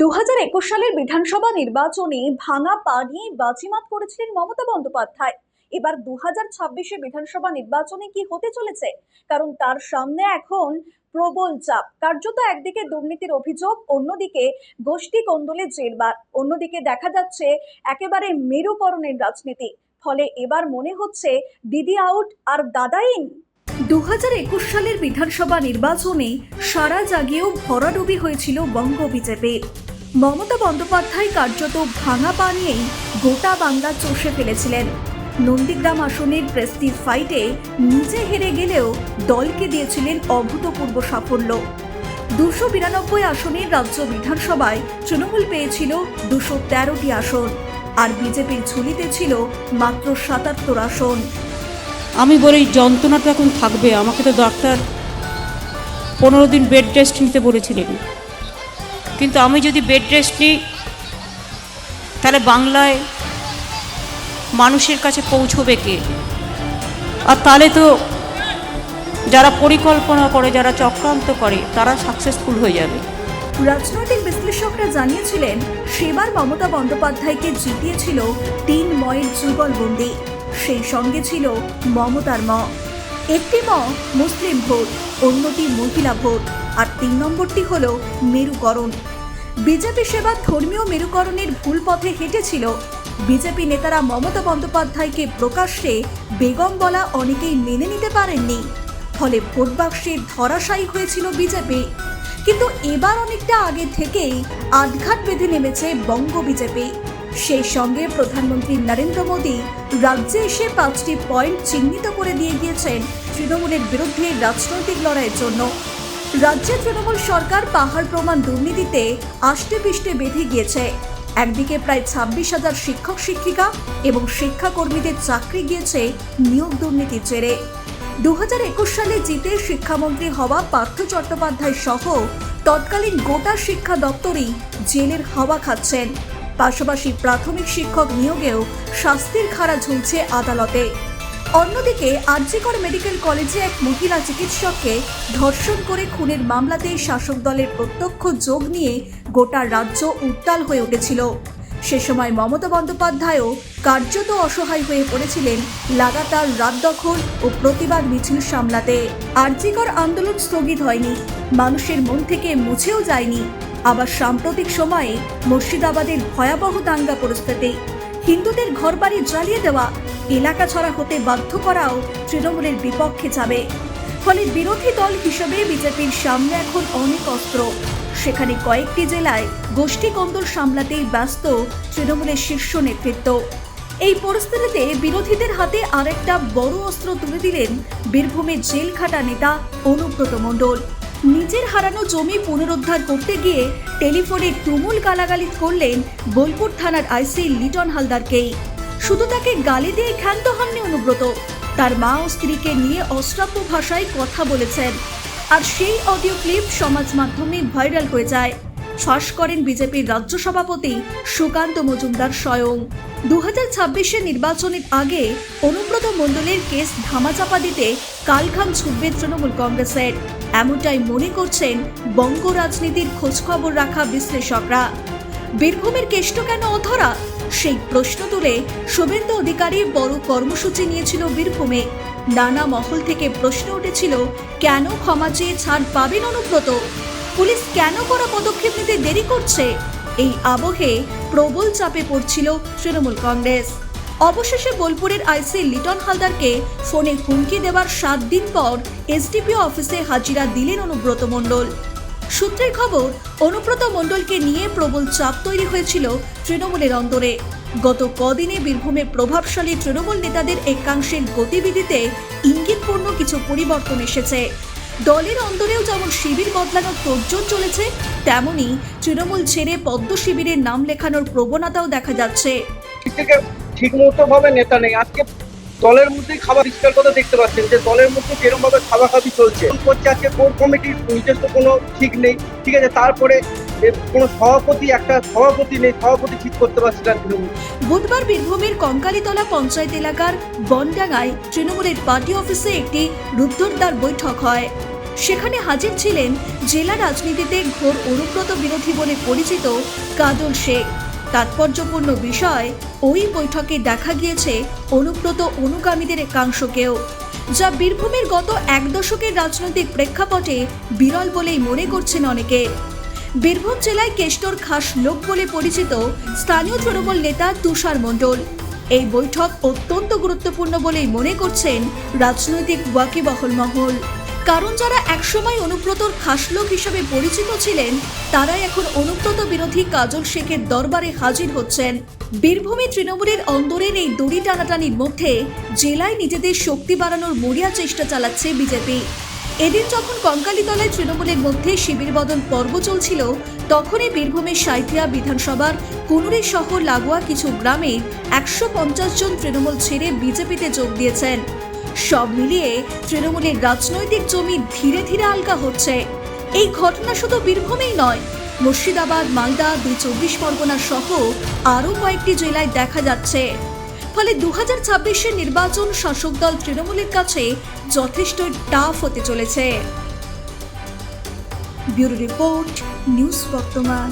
দু হাজার একুশ সালের বিধানসভা নির্বাচনে ভাঙা পা নিয়ে বাজিমাত করেছিলেন মমতা বন্দ্যোপাধ্যায়। এবার দু হাজার ছাব্বিশে বিধানসভা নির্বাচনে কি হতে চলেছে? কারণ তার সামনে এখন প্রবল চাপ। কার্যত একদিকে দুর্নীতির অভিযোগ, অন্যদিকে গোষ্ঠী কন্দলে জেরবার। অন্যদিকে দেখা যাচ্ছে একেবারে মেরুকরণের রাজনীতি। ফলে এবার মনে হচ্ছে, দিদি আউট আর দাদা ইন দু হাজার একুশ সালের বিধানসভা নির্বাচনে সারা জাগিয়েও ভরাডুবি হয়েছিল বঙ্গ বিজেপির মমতা বন্দ্যোপাধ্যায় কার্যত ভাঙা পা নিয়েই গোটা বাংলা চষে ফেলেছিলেন। নন্দীগ্রাম আসনের প্রেস্টিজ ফাইটে নিজে হেরে গেলেও দলকে দিয়েছিলেন অভূতপূর্ব সাফল্য। দুশো বিরানব্বই আসনের রাজ্য বিধানসভায় তৃণমূল পেয়েছিল দুশো তেরোটি আসন, আর বিজেপির ঝুলিতে ছিল মাত্র সাতাত্তর আসন। আমি বলি যন্ত্রণাটা এখন থাকবে। আমাকে তো ডাক্তার পনেরো দিন বেড রেস্ট নিতে বলেছিলেন। কিন্তু আমি যদি বেড রেস্ট নিই, তাহলে বাংলায় মানুষের কাছে পৌঁছবে কে? আর তাহলে তো যারা পরিকল্পনা করে, যারা চক্রান্ত করে, তারা সাকসেসফুল হয়ে যাবে। রাজনৈতিক বিশ্লেষকরা জানিয়েছিলেন, সেবার মমতা বন্দ্যোপাধ্যায়কে জিতিয়েছিল তিন ময়ের যুগলবন্দি সেই সঙ্গে ছিল মমতার ম। একটি ম মুসলিম ভোট, অন্যটি মহিলা ভোট, আর তিন নম্বরটি হল মেরুকরণ। বিজেপি সেবা ধর্মীয় মেরুকরণের ভুল পথে হেঁটেছিল। বিজেপি নেতারা মমতা বন্দ্যোপাধ্যায়কে প্রকাশ্যে বেগম বলা অনেকেই মেনে নিতে পারেননি। ফলে ভোট বাক্সে ধরাশায়ী হয়েছিল বিজেপি। কিন্তু এবার অনেকটা আগে থেকেই আটঘাট বেঁধে নেমেছে বঙ্গ বিজেপি। সেই সঙ্গে প্রধানমন্ত্রী নরেন্দ্র মোদী রাজ্যে এসে পাঁচটি পয়েন্ট চিহ্নিত করে দিয়ে গিয়েছেন তৃণমূলের বিরুদ্ধে রাজনৈতিক লড়াইয়ের জন্য। রাজ্যে তৃণমূল সরকার পাহাড় প্রমাণ দুর্নীতিতে আষ্টে পিষ্টে বেঁধে গিয়েছে। একদিকে প্রায় ছাব্বিশ হাজার শিক্ষক, শিক্ষিকা এবং শিক্ষাকর্মীদের চাকরি গিয়েছে নিয়োগ দুর্নীতির জেরে। দু হাজার একুশ সালে জিতে শিক্ষামন্ত্রী হওয়া পার্থ চট্টোপাধ্যায় সহ তৎকালীন গোটা শিক্ষা দপ্তরই জেলের হাওয়া খাচ্ছেন। পাশাপাশি প্রাথমিক শিক্ষক নিয়োগেও শাস্তির খাড়া ঝুলছে আদালতে। অন্যদিকে আরজিকর মেডিকেল কলেজে এক মহিলা চিকিৎসককে ধর্ষণ করে খুনের মামলাতে শাসক দলের প্রত্যক্ষ যোগ নিয়ে গোটা রাজ্য উত্তাল হয়ে উঠেছিল। সে সময় মমতা বন্দ্যোপাধ্যায়ও কার্যত অসহায় হয়ে পড়েছিলেন লাগাতার রাত দখল ও প্রতিবাদ মিছিল সামলাতে। আরজিকর আন্দোলন স্থগিত হয়নি। মানুষের মন থেকে মুছেও যায়নি আবার সাম্প্রতিক সময়ে মুর্শিদাবাদের ভয়াবহ দাঙ্গা পরিস্থিতি, হিন্দুদের ঘরবাড়ি জ্বালিয়ে দেওয়া, এলাকা ছড়া হতে বাধ্য করাও তৃণমূলের বিপক্ষে যাবে। ফলে বিরোধী দল হিসেবে বিজেপির সামনে এখন অনেক অস্ত্র। সেখানে কয়েকটি জেলায় গোষ্ঠী কন্দল সামলাতেই ব্যস্ত তৃণমূলের শীর্ষ নেতৃত্ব। এই পরিস্থিতিতে বিরোধীদের হাতে আরেকটা বড় অস্ত্র তুলে দিলেন বীরভূমের জেল খাটা নেতা অনুব্রত মণ্ডল। নিজের হারানো জমি পুনরুদ্ধার করতে গিয়ে টেলিফোনে তুমুল গালাগালি করলেন বোলপুর থানার আইসি লিটন হালদারকেই শুধু তাকে গালি দিয়ে ক্ষান্ত হননি অনুব্রত। তার মা ও স্ত্রীকে নিয়ে অশ্রাব্য ভাষায় কথা বলেছেন। আর সেই অডিও ক্লিপ সমাজ মাধ্যমে ভাইরাল হয়ে যায়। ফাঁস করেন বিজেপির রাজ্য সভাপতি সুকান্ত মজুমদার স্বয়ং। দু হাজার ছাব্বিশের নির্বাচনের আগে অনুব্রত মণ্ডলের কেস ধামাচাপা দিতে কালখান ছুটবে তৃণমূল কংগ্রেসের। এমনটাই মনে করছেন বঙ্গ রাজনীতির খোঁজখবর রাখা বিশ্লেষকরা। বীরভূমের কেষ্ট কেন অধরা? সেই প্রশ্ন তুলে শুভেন্দু অধিকারী বড় কর্মসূচি নিয়েছিল বীরভূমে। নানা মহল থেকে প্রশ্ন উঠেছিল, কেন ক্ষমা চেয়ে ছাড় পাবেন অনুব্রত? পুলিশ কেন করা পদক্ষেপ নিতে দেরি করছে? এই আবহে প্রবল চাপে পড়ছিল তৃণমূল কংগ্রেস। অবশেষে বোলপুরের আইসি লিটন হালদারকে ফোনে হুমকি দেওয়ার সাত দিন পর এসডিপিও অফিসে হাজিরা দিলেন অনুব্রত মণ্ডল। সূত্রের খবর, অনুব্রত মণ্ডলকে নিয়ে প্রবল চাপ তৈরি হয়েছিল তৃণমূলের অন্দরে। গত কদিনে বীরভূমে প্রভাবশালী তৃণমূল নেতাদের একাংশের গতিবিধিতে ইঙ্গিতপূর্ণ কিছু পরিবর্তন এসেছে। দলের অন্দরেও যেমন শিবির বদলানোর তোড়জোড় চলেছে, তেমনি তৃণমূল ছেড়ে পদ্ম শিবিরের নাম লেখানোর প্রবণতাও দেখা যাচ্ছে। ঠিক মতো ভাবে নেতা নেই। আজকে দলের মধ্যেই খাবার পরিষ্কার কথা দেখতে পাচ্ছেন যে দলের মধ্যে যেরকম ভাবে খাওয়া খাবি চলছে করছে আজকে কোর কমিটির নিজস্ব কোনো ঠিক নেই। ঠিক আছে, তারপরে কোনো সভাপতি, একটা সভাপতি নেই, সভাপতি ঠিক করতে পারছে না বুধবার বীরভূমের কঙ্কালীতলা পঞ্চায়েত এলাকার বনডাঙ্গায় তৃণমূলের পার্টি অফিসে একটি রুদ্ধদ্বার বৈঠক হয়। সেখানে হাজির ছিলেন জেলা রাজনীতিতে ঘোর অনুব্রত বিরোধী বলে পরিচিত কাজল শেখ। তাৎপর্যপূর্ণ বিষয়, ওই বৈঠকে দেখা গিয়েছে অনুব্রত অনুগামীদের একাংশকেও, যা বীরভূমের গত এক দশকের রাজনৈতিক প্রেক্ষাপটে বিরল বলেই মনে করছেন অনেকে। বীরভূম জেলায় কেষ্টর খাস লোক বলে পরিচিত স্থানীয় তৃণমূল নেতা তুষার মণ্ডল। এই বৈঠক অত্যন্ত গুরুত্বপূর্ণ বলেই মনে করছেন রাজনৈতিক ওয়াকিবহল মহল কারণ যারা একসময় অনুব্রতর খাসলোক হিসেবে পরিচিত ছিলেন, তারাই এখন অনুব্রত বিরোধী কাজল শেখের দরবারে হাজির হচ্ছেন। বীরভূমে তৃণমূলের অন্দরের এই দড়ি টানাটানির মধ্যে জেলায় নিজেদের শক্তি বাড়ানোর মরিয়া চেষ্টা চালাচ্ছে বিজেপি। এদিন যখন কঙ্কালীতলায় তৃণমূলের মধ্যে শিবির বদল পর্ব চলছিল, তখনই বীরভূমের সাঁইথিয়া বিধানসভার কুনুরি শহর লাগোয়া কিছু গ্রামে একশো পঞ্চাশ জন তৃণমূল ছেড়ে বিজেপিতে যোগ দিয়েছেন। সব মিলিয়ে তৃণমূলের রাজনৈতিক জমি ধীরে ধীরে আলগা হচ্ছে। এই ঘটনা শুধু বীরভূমেই নয়, মুর্শিদাবাদ, মালদা, দুই চব্বিশ পরগনা সহ আরও কয়েকটি জেলায় দেখা যাচ্ছে। ফলে দু হাজার ছাব্বিশের নির্বাচন শাসক দল তৃণমূলের কাছে যথেষ্ট টাফ হতে চলেছে। ব্যুরো রিপোর্ট, নিউজ বর্তমান।